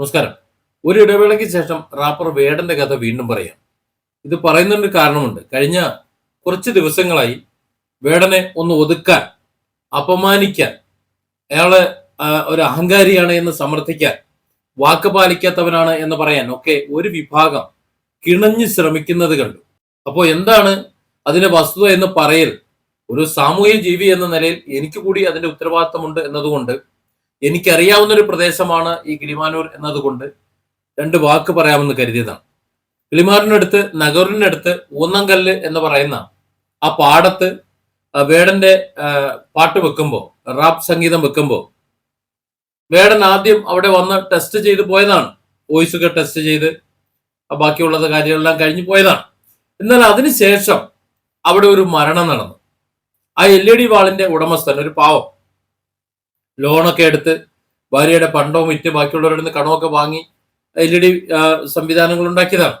നമസ്കാരം. ഒരു ഇടവേളയ്ക്ക് ശേഷം റാപ്പർ വേടന്റെ കഥ വീണ്ടും പറയാം. ഇത് പറയുന്നതിന് കാരണമുണ്ട്. കഴിഞ്ഞ കുറച്ച് ദിവസങ്ങളായി വേടനെ ഒന്ന് ഒതുക്കാൻ അപമാനിക്കാൻ അയാൾ ഒരു അഹങ്കാരിയാണ് എന്ന് സമർത്ഥിക്കാൻ വാക്ക് പാലിക്കാത്തവനാണ് എന്ന് പറയാൻ ഒക്കെ ഒരു വിഭാഗം കിണഞ്ഞ് ശ്രമിക്കുന്നത് കണ്ടു. അപ്പോൾ എന്താണ് അതിന്റെ വസ്തുത എന്ന് പറയൽ? ഒരു സാമൂഹ്യ ജീവി എന്ന നിലയിൽ എനിക്ക് കൂടി അതിന്റെ ഉത്തരവാദിത്തമുണ്ട് എന്നതുകൊണ്ട് എനിക്കറിയാവുന്ന ഒരു പ്രദേശമാണ് ഈ കിളിമാനൂർ എന്നതുകൊണ്ട് രണ്ട് വാക്ക് പറയാമെന്ന് കരുതിയതാണ്. കിളിമാറിനടുത്ത് നഗറിനടുത്ത് ഊന്നങ്കല്ല് എന്ന് പറയുന്ന ആ പാടത്ത് വേടന്റെ പാട്ട് വെക്കുമ്പോൾ റാപ്പ് സംഗീതം വെക്കുമ്പോൾ വേടൻ ആദ്യം അവിടെ വന്ന് ടെസ്റ്റ് ചെയ്ത് പോയതാണ്. വോയിസ് ഒക്കെ ടെസ്റ്റ് ചെയ്ത് ബാക്കിയുള്ള കാര്യങ്ങളെല്ലാം കഴിഞ്ഞു പോയതാണ്. എന്നാൽ അതിനുശേഷം അവിടെ ഒരു മരണം നടന്നു. ആ എൽ ഇ ഡി വാളിന്റെ ഉടമസ്ഥൻ ഒരു പാവം ലോണൊക്കെ എടുത്ത് ഭാര്യയുടെ പണ്ടവും വിറ്റ് ബാക്കിയുള്ളവരുടെ നിന്ന് കടമൊക്കെ വാങ്ങി എൽ ഇ ഡി സംവിധാനങ്ങൾ ഉണ്ടാക്കിയതാണ്.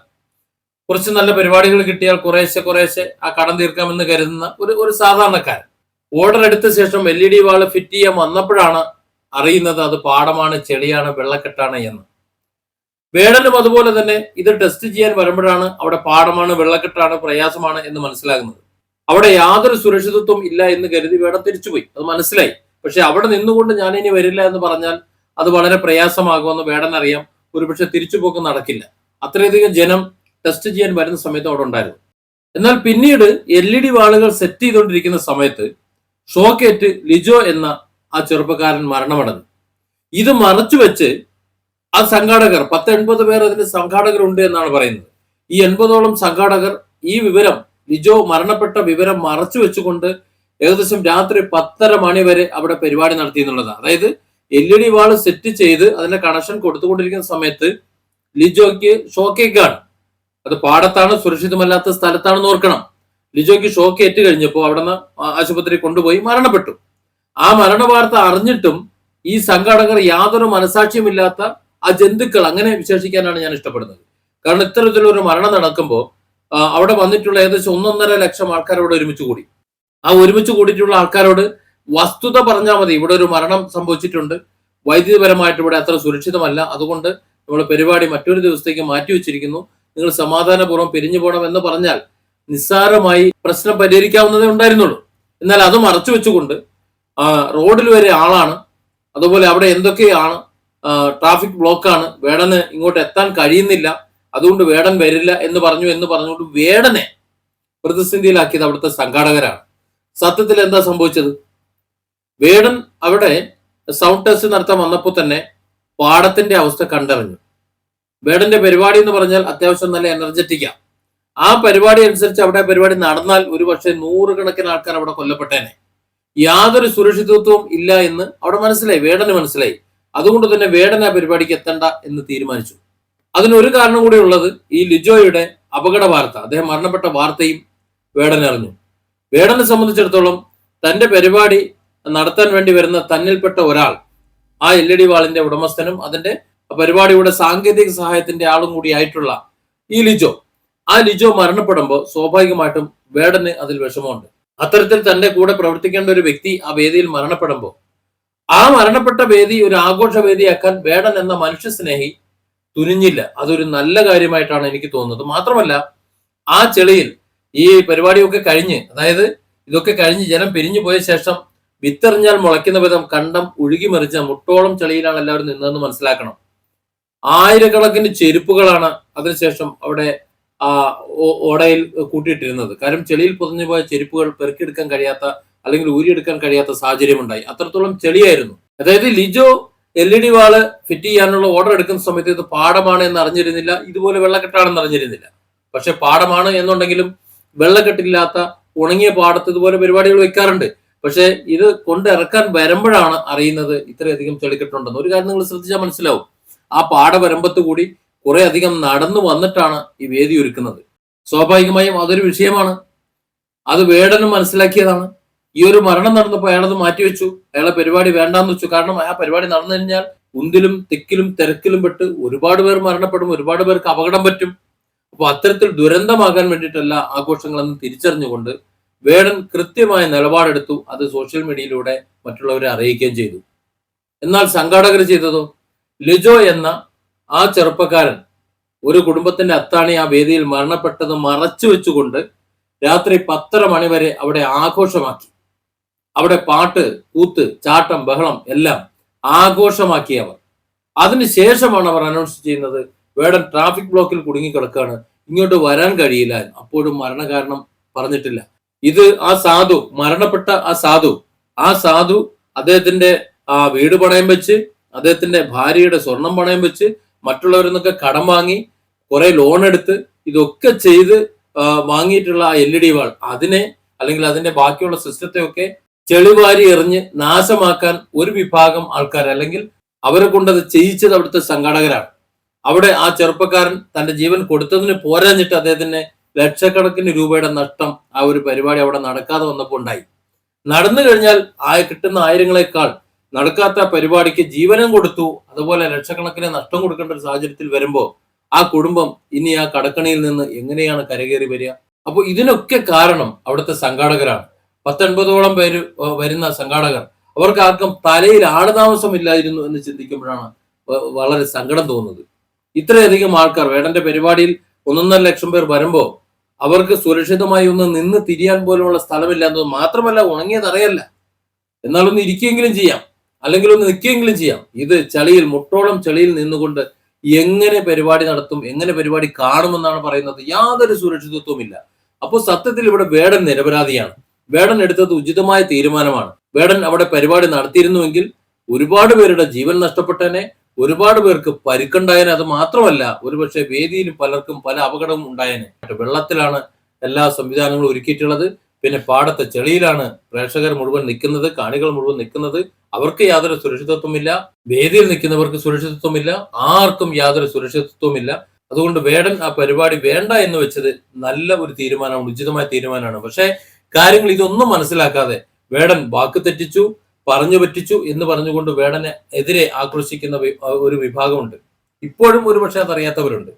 കുറച്ച് നല്ല പരിപാടികൾ കിട്ടിയാൽ കുറേശ്ശെ കുറേശ്ശെ ആ കടം തീർക്കാമെന്ന് കരുതുന്ന ഒരു ഒരു സാധാരണക്കാരൻ. ഓർഡർ എടുത്ത ശേഷം L E D wall fit ചെയ്യാൻ വന്നപ്പോഴാണ് അറിയുന്നത് അത് പാടമാണ് ചെളിയാണ് വെള്ളക്കെട്ടാണ് എന്ന്. വേടനും അതുപോലെ തന്നെ ഇത് ടെസ്റ്റ് ചെയ്യാൻ വരുമ്പോഴാണ് അവിടെ പാടമാണ് വെള്ളക്കെട്ടാണ് പ്രയാസമാണ് എന്ന് മനസ്സിലാകുന്നത്. അവിടെ യാതൊരു സുരക്ഷിതത്വം ഇല്ല എന്ന് കരുതി വേടം തിരിച്ചുപോയി. അത് മനസ്സിലായി. പക്ഷെ അവിടെ നിന്നുകൊണ്ട് ഞാൻ ഇനി വരില്ല എന്ന് പറഞ്ഞാൽ അത് വളരെ പ്രയാസമാകുമെന്ന് വേടൻ അറിയാം ഒരുപക്ഷെ തിരിച്ചുപോക്ക് നടക്കില്ല. അത്രയധികം ജനം ടെസ്റ്റ് ചെയ്യാൻ വരുന്ന സമയത്ത് അവിടെ ഉണ്ടായിരുന്നു. എന്നാൽ പിന്നീട് എൽ ഇ ഡി വാളുകൾ സെറ്റ് ചെയ്തുകൊണ്ടിരിക്കുന്ന സമയത്ത് ഷോക്കേറ്റ് ലിജോ എന്ന ആ ചെറുപ്പക്കാരൻ മരണമടഞ്ഞു. ഇത് മറച്ചു വെച്ച് ആ സംഘാടകർ പത്ത് എൺപത് പേർ അതിന്റെ സംഘാടകരുണ്ട് എന്നാണ് പറയുന്നത്. ഈ എൺപതോളം സംഘാടകർ ഈ വിവരം ലിജോ മരണപ്പെട്ട വിവരം മറച്ചു വെച്ചുകൊണ്ട് ഏകദേശം രാത്രി പത്തര മണി വരെ അവിടെ പരിപാടി നടത്തി എന്നുള്ളതാണ്. അതായത് L E D wall set ചെയ്ത് അതിന്റെ കണക്ഷൻ കൊടുത്തുകൊണ്ടിരിക്കുന്ന സമയത്ത് ലിജോയ്ക്ക് ഷോക്കേക്കാണ്. അത് പാടത്താണ് സുരക്ഷിതമല്ലാത്ത സ്ഥലത്താണെന്ന് ഓർക്കണം. ലിജോയ്ക്ക് ഷോക്ക് ഏറ്റ് കഴിഞ്ഞപ്പോൾ അവിടെ നിന്ന് ആശുപത്രി കൊണ്ടുപോയി മരണപ്പെട്ടു. ആ മരണ വാർത്ത അറിഞ്ഞിട്ടും ഈ സംഘാടകർ യാതൊരു മനസാക്ഷിയുമില്ലാത്ത ആ ജന്തുക്കൾ അങ്ങനെ വിശേഷിക്കാനാണ് ഞാൻ ഇഷ്ടപ്പെടുന്നത്. കാരണം ഇത്തരത്തിലൊരു മരണം നടക്കുമ്പോൾ അവിടെ വന്നിട്ടുള്ള ഏകദേശം ഒന്നൊന്നര ലക്ഷം ആൾക്കാർ അവിടെ ഒരുമിച്ച് കൂടി. ആ ഒരുമിച്ച് കൂടിയിട്ടുള്ള ആൾക്കാരോട് വസ്തുത പറഞ്ഞാൽ മതി. ഇവിടെ ഒരു മരണം സംഭവിച്ചിട്ടുണ്ട്. വൈദ്യുതിപരമായിട്ട് ഇവിടെ അത്ര സുരക്ഷിതമല്ല. അതുകൊണ്ട് നമ്മൾ പരിപാടി മറ്റൊരു ദിവസത്തേക്ക് മാറ്റി വെച്ചിരിക്കുന്നു. നിങ്ങൾ സമാധാനപൂർവം പിരിഞ്ഞു പോകണം എന്ന് പറഞ്ഞാൽ നിസ്സാരമായി പ്രശ്നം പരിഹരിക്കാവുന്നതേ ഉണ്ടായിരുന്നുള്ളൂ. എന്നാൽ അത് മറച്ചു വെച്ചുകൊണ്ട് റോഡിൽ വരെ ആളാണ്. അതുപോലെ അവിടെ എന്തൊക്കെയാണ് ട്രാഫിക് ബ്ലോക്കാണ്. വേടന് ഇങ്ങോട്ട് എത്താൻ കഴിയുന്നില്ല. അതുകൊണ്ട് വേടൻ വരില്ല എന്ന് പറഞ്ഞു എന്ന് പറഞ്ഞുകൊണ്ട് വേടനെ പ്രതിസന്ധിയിലാക്കിയത് അവിടുത്തെ സംഘാടകരാണ്. സത്യത്തിൽ എന്താ സംഭവിച്ചത്? വേടൻ അവിടെ സൗണ്ട് ടെസ്റ്റ് നടത്താൻ വന്നപ്പോൾ തന്നെ പാടത്തിന്റെ അവസ്ഥ കണ്ടറിഞ്ഞു. വേടന്റെ പരിപാടി എന്ന് പറഞ്ഞാൽ അത്യാവശ്യം നല്ല എനർജറ്റിക്കാ ആ. പരിപാടി അനുസരിച്ച് അവിടെ പരിപാടി നടന്നാൽ ഒരു പക്ഷേ നൂറുകണക്കിന് ആൾക്കാർ അവിടെ കൊല്ലപ്പെട്ടേനെ. യാതൊരു സുരക്ഷിതത്വവും ഇല്ല എന്ന് അവിടെ മനസ്സിലായി വേടന് മനസ്സിലായി. അതുകൊണ്ട് തന്നെ വേടൻ ആ പരിപാടിക്ക് എത്തണ്ട എന്ന് തീരുമാനിച്ചു. അതിനൊരു കാരണം കൂടി ഉള്ളത് ഈ ലിജോയുടെ അപകട വാർത്ത അദ്ദേഹം മരണപ്പെട്ട വാർത്തയും വേടൻ അറിഞ്ഞു. വേടനെ സംബന്ധിച്ചിടത്തോളം തന്റെ പരിപാടി നടത്താൻ വേണ്ടി വരുന്ന തന്നിൽപ്പെട്ട ഒരാൾ ആ എൽ ഇ ഡി വാളിന്റെ ഉടമസ്ഥനും അതിന്റെ പരിപാടിയുടെ സാങ്കേതിക സഹായത്തിന്റെ ആളും കൂടി ആയിട്ടുള്ള ഈ ലിജോ. ആ ലിജോ മരണപ്പെടുമ്പോൾ സ്വാഭാവികമായിട്ടും വേടന് അതിൽ വിഷമമുണ്ട്. അത്തരത്തിൽ തന്റെ കൂടെ പ്രവർത്തിക്കേണ്ട ഒരു വ്യക്തി ആ വേദിയിൽ മരണപ്പെടുമ്പോൾ ആ മരണപ്പെട്ട വേദി ഒരു ആഘോഷ വേദിയാക്കാൻ വേടൻ എന്ന മനുഷ്യ സ്നേഹി തുനിഞ്ഞില്ല. അതൊരു നല്ല കാര്യമായിട്ടാണ് എനിക്ക് തോന്നുന്നത്. മാത്രമല്ല ആ ചെളിയിൽ ഈ പരിപാടിയൊക്കെ കഴിഞ്ഞ് അതായത് ഇതൊക്കെ കഴിഞ്ഞ് ജനം പിരിഞ്ഞു പോയ ശേഷം വിത്തെറിഞ്ഞാൽ മുളയ്ക്കുന്ന വിധം കണ്ടം ഒഴുകി മറിച്ച മുട്ടോളം ചെളിയിലാണ് എല്ലാവരും നിന്നതെന്ന് മനസ്സിലാക്കണം. ആയിരക്കണക്കിന് ചെരുപ്പുകളാണ് അതിനുശേഷം അവിടെ ആ ഓടയിൽ കൂട്ടിയിട്ടിരുന്നത്. കാരണം ചെളിയിൽ പൊതിഞ്ഞു പോയ ചെരുപ്പുകൾ പെറുക്കിയെടുക്കാൻ കഴിയാത്ത അല്ലെങ്കിൽ ഊരിയെടുക്കാൻ കഴിയാത്ത സാഹചര്യം ഉണ്ടായി അത്രത്തോളം ചെളിയായിരുന്നു. അതായത് Lijo L E D wall fit ചെയ്യാനുള്ള ഓർഡർ എടുക്കുന്ന സമയത്ത് ഇത് പാടമാണ് എന്ന് അറിഞ്ഞിരുന്നില്ല. ഇതുപോലെ വെള്ളക്കെട്ടാണെന്ന് അറിഞ്ഞിരുന്നില്ല. പക്ഷെ പാടമാണ് എന്നുണ്ടെങ്കിലും വെള്ളക്കെട്ടില്ലാത്ത ഉണങ്ങിയ പാടത്ത് ഇതുപോലെ പരിപാടികൾ വെക്കാറുണ്ട്. പക്ഷെ ഇത് കൊണ്ട് ഇറക്കാൻ വരുമ്പോഴാണ് അറിയുന്നത് ഇത്രയധികം ചെളിക്കെട്ടുണ്ടെന്ന് ഒരു കാര്യം നിങ്ങൾ ശ്രദ്ധിച്ചാൽ മനസ്സിലാവും. ആ പാടവരമ്പത്ത് കൂടി കുറെ അധികം നടന്നു വന്നിട്ടാണ് ഈ വേദി ഒരുക്കുന്നത്. സ്വാഭാവികമായും അതൊരു വിഷയമാണ്. അത് വേടനും മനസ്സിലാക്കിയതാണ്. ഈ ഒരു മരണം നടന്നപ്പോൾ അയാളത് മാറ്റിവെച്ചു. അയാളെ പരിപാടി വേണ്ടാന്ന് വെച്ചു. കാരണം ആ പരിപാടി നടന്നു കഴിഞ്ഞാൽ ഉന്തിലും തിക്കിലും തിരക്കിലും പെട്ട് ഒരുപാട് പേർ മരണപ്പെടും. ഒരുപാട് പേർക്ക് അപകടം പറ്റും. അപ്പൊ അത്തരത്തിൽ ദുരന്തമാകാൻ വേണ്ടിയിട്ടല്ല ആഘോഷങ്ങളെന്ന് തിരിച്ചറിഞ്ഞുകൊണ്ട് വേടൻ കൃത്യമായ നിലപാടെടുത്തു അത് സോഷ്യൽ മീഡിയയിലൂടെ മറ്റുള്ളവരെ അറിയിക്കുകയും ചെയ്തു. എന്നാൽ സംഘാടകർ ചെയ്തതോ? ലിജോ എന്ന ആ ചെറുപ്പക്കാരൻ ഒരു കുടുംബത്തിന്റെ അത്താണി ആ വേദിയിൽ മരണപ്പെട്ടത് മറച്ചു വെച്ചുകൊണ്ട് രാത്രി പത്തര മണി വരെ അവിടെ ആഘോഷമാക്കി. അവിടെ പാട്ട് കൂത്ത് ചാട്ടം ബഹളം എല്ലാം ആഘോഷമാക്കി അവർ. അതിനുശേഷമാണ് അവർ അനൗൺസ് ചെയ്യുന്നത് വേടൻ ട്രാഫിക് ബ്ലോക്കിൽ കുടുങ്ങിക്കിടക്കുകയാണ് ഇങ്ങോട്ട് വരാൻ കഴിയില്ല. അപ്പോഴും മരണകാരണം പറഞ്ഞിട്ടില്ല. ഇത് ആ സാധു മരണപ്പെട്ട ആ സാധു. ആ സാധു അദ്ദേഹത്തിന്റെ ആ വീട് പണയം വെച്ച് അദ്ദേഹത്തിന്റെ ഭാര്യയുടെ സ്വർണം പണയം വെച്ച് മറ്റുള്ളവരിൽ നിന്നൊക്കെ കടം വാങ്ങി കുറെ ലോൺ എടുത്ത് ഇതൊക്കെ ചെയ്ത് വാങ്ങിയിട്ടുള്ള ആ എൽ ഇ ഡി വാൾ. അതിനെ അല്ലെങ്കിൽ അതിന്റെ ബാക്കിയുള്ള സിസ്റ്റത്തെ ഒക്കെ ചെളിവാരി എറിഞ്ഞ് നാശമാക്കാൻ ഒരു വിഭാഗം ആൾക്കാർ അല്ലെങ്കിൽ അവരെ കൊണ്ടത് ചെയ്യിച്ചത് അവിടുത്തെ സംഘാടകരാണ്. അവിടെ ആ ചെറുപ്പക്കാരൻ തന്റെ ജീവൻ കൊടുത്തതിന് പോരാഞ്ഞിട്ട് അദ്ദേഹത്തിന് ലക്ഷക്കണക്കിന് രൂപയുടെ നഷ്ടം ആ ഒരു പരിപാടി അവിടെ നടക്കാതെ വന്നപ്പോൾ ഉണ്ടായി. നടന്നു കഴിഞ്ഞാൽ ആ കിട്ടുന്ന ആയിരങ്ങളെക്കാൾ നടക്കാത്ത പരിപാടിക്ക് ജീവനം കൊടുത്തു അതുപോലെ ലക്ഷക്കണക്കിന് നഷ്ടം കൊടുക്കേണ്ട ഒരു സാഹചര്യത്തിൽ വരുമ്പോൾ ആ കുടുംബം ഇനി ആ കടക്കണിയിൽ നിന്ന് എങ്ങനെയാണ് കരകയറി വരിക? അപ്പോൾ ഇതിനൊക്കെ കാരണം അവിടുത്തെ സംഘാടകരാണ്. പത്തൊൻപതോളം പേര് വരുന്ന സംഘാടകർ. അവർക്ക് ആർക്കും തലയിൽ ആടുതാമസമില്ലായിരുന്നു എന്ന് ചിന്തിക്കുമ്പോഴാണ് വളരെ സങ്കടം തോന്നുന്നത്. ഇത്രയധികം ആൾക്കാർ വേടന്റെ പരിപാടിയിൽ ഒന്നൊന്നര ലക്ഷം പേർ വരുമ്പോൾ അവർക്ക് സുരക്ഷിതമായി ഒന്ന് നിന്ന് തിരിയാൻ പോലുമുള്ള സ്ഥലമില്ല എന്നത് മാത്രമല്ല ഉണങ്ങിയതറിയല്ല എന്നാലൊന്ന് ഇരിക്കുകയെങ്കിലും ചെയ്യാം. അല്ലെങ്കിൽ ഒന്ന് നിൽക്കുകയെങ്കിലും ചെയ്യാം. ഇത് ചളിയിൽ മുട്ടോളം ചളിയിൽ നിന്നുകൊണ്ട് എങ്ങനെ പരിപാടി നടത്തും എങ്ങനെ പരിപാടി കാണുമെന്നാണ് പറയുന്നത്. യാതൊരു സുരക്ഷിതത്വവും ഇല്ല അപ്പോൾ സത്യത്തിൽ ഇവിടെ വേടൻ നിരപരാധിയാണ്. വേടൻ എടുത്തത് ഉചിതമായ തീരുമാനമാണ്. വേടൻ അവിടെ പരിപാടി നടത്തിയിരുന്നുവെങ്കിൽ ഒരുപാട് പേരുടെ ജീവൻ നഷ്ടപ്പെട്ടേനെ. ഒരുപാട് പേർക്ക് പരിക്കുണ്ടായനെ. അത് മാത്രമല്ല ഒരുപക്ഷെ വേദിയിൽ പലർക്കും പല അപകടവും ഉണ്ടായനെ. വെള്ളത്തിലാണ് എല്ലാ സംവിധാനങ്ങളും ഒരുക്കിയിട്ടുള്ളത്. പിന്നെ പാടത്തെ ചെളിയിലാണ് പ്രേക്ഷകർ മുഴുവൻ നിൽക്കുന്നത് കാണികൾ മുഴുവൻ നിൽക്കുന്നത്. അവർക്ക് യാതൊരു സുരക്ഷിതത്വമില്ല. വേദിയിൽ നിൽക്കുന്നവർക്ക് സുരക്ഷിതത്വമില്ല. ആർക്കും യാതൊരു സുരക്ഷിതത്വമില്ല. അതുകൊണ്ട് വേടൻ ആ പരിപാടി വേണ്ട എന്ന് വെച്ചത് നല്ല ഒരു തീരുമാനമാണ് ഉചിതമായ തീരുമാനമാണ്. പക്ഷേ കാര്യങ്ങൾ ഇതൊന്നും മനസ്സിലാക്കാതെ വേടൻ വാക്ക് തെറ്റിച്ചു. പറഞ്ഞു പറ്റിച്ചു എന്ന് പറഞ്ഞുകൊണ്ട് വേടനെ എതിരെ ആക്രോശിക്കുന്ന ഒരു വിഭാഗമുണ്ട്. ഇപ്പോഴും ഒരുപക്ഷെ അതറിയാത്തവരുണ്ട്.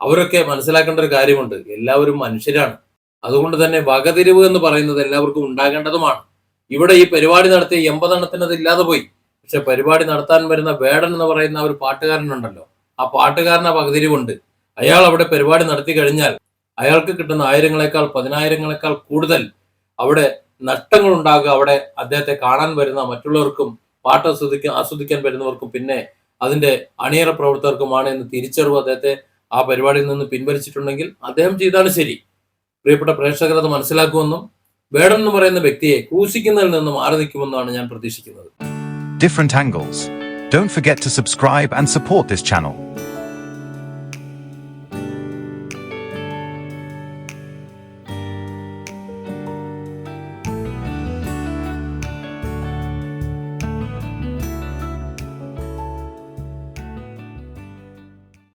അവരൊക്കെ മനസ്സിലാക്കേണ്ട ഒരു കാര്യമുണ്ട്. എല്ലാവരും മനുഷ്യരാണ്. അതുകൊണ്ട് തന്നെ വകതിരിവ് എന്ന് പറയുന്നത് എല്ലാവർക്കും ഉണ്ടാകേണ്ടതുമാണ്. ഇവിടെ ഈ പരിപാടി നടത്തിയ എൺപതെണ്ണത്തിന് അത് ഇല്ലാതെ പോയി. പക്ഷെ പരിപാടി നടത്താൻ വരുന്ന വേടൻ എന്ന് പറയുന്ന ഒരു പാട്ടുകാരനുണ്ടല്ലോ. ആ പാട്ടുകാരനെ വകതിരിവുണ്ട്. അയാൾ അവിടെ പരിപാടി നടത്തി കഴിഞ്ഞാൽ അയാൾക്ക് കിട്ടുന്ന ആയിരങ്ങളെക്കാൾ പതിനായിരങ്ങളെക്കാൾ കൂടുതൽ അവിടെ നഷ്ടങ്ങൾ ഉണ്ടാകുക അവിടെ അദ്ദേഹത്തെ കാണാൻ വരുന്ന മറ്റുള്ളവർക്കും പാട്ട് ആസ്വദിക്കാൻ ആസ്വദിക്കാൻ വരുന്നവർക്കും പിന്നെ അതിന്റെ അണിയറ പ്രവർത്തകർക്കുമാണ് എന്ന് തിരിച്ചറിവ് അദ്ദേഹത്തെ ആ പരിപാടിയിൽ നിന്ന് പിൻവലിച്ചിട്ടുണ്ടെങ്കിൽ അദ്ദേഹം ചെയ്താണ് ശരി. പ്രിയപ്പെട്ട പ്രേക്ഷകർ അത് മനസ്സിലാക്കുമെന്നും വേണം എന്ന് പറയുന്ന വ്യക്തിയെ ക്രൂശിക്കുന്നതിൽ നിന്നും മാറി നിൽക്കുമെന്നാണ് ഞാൻ പ്രതീക്ഷിക്കുന്നത്. Different angles don't forget to subscribe and support this channel.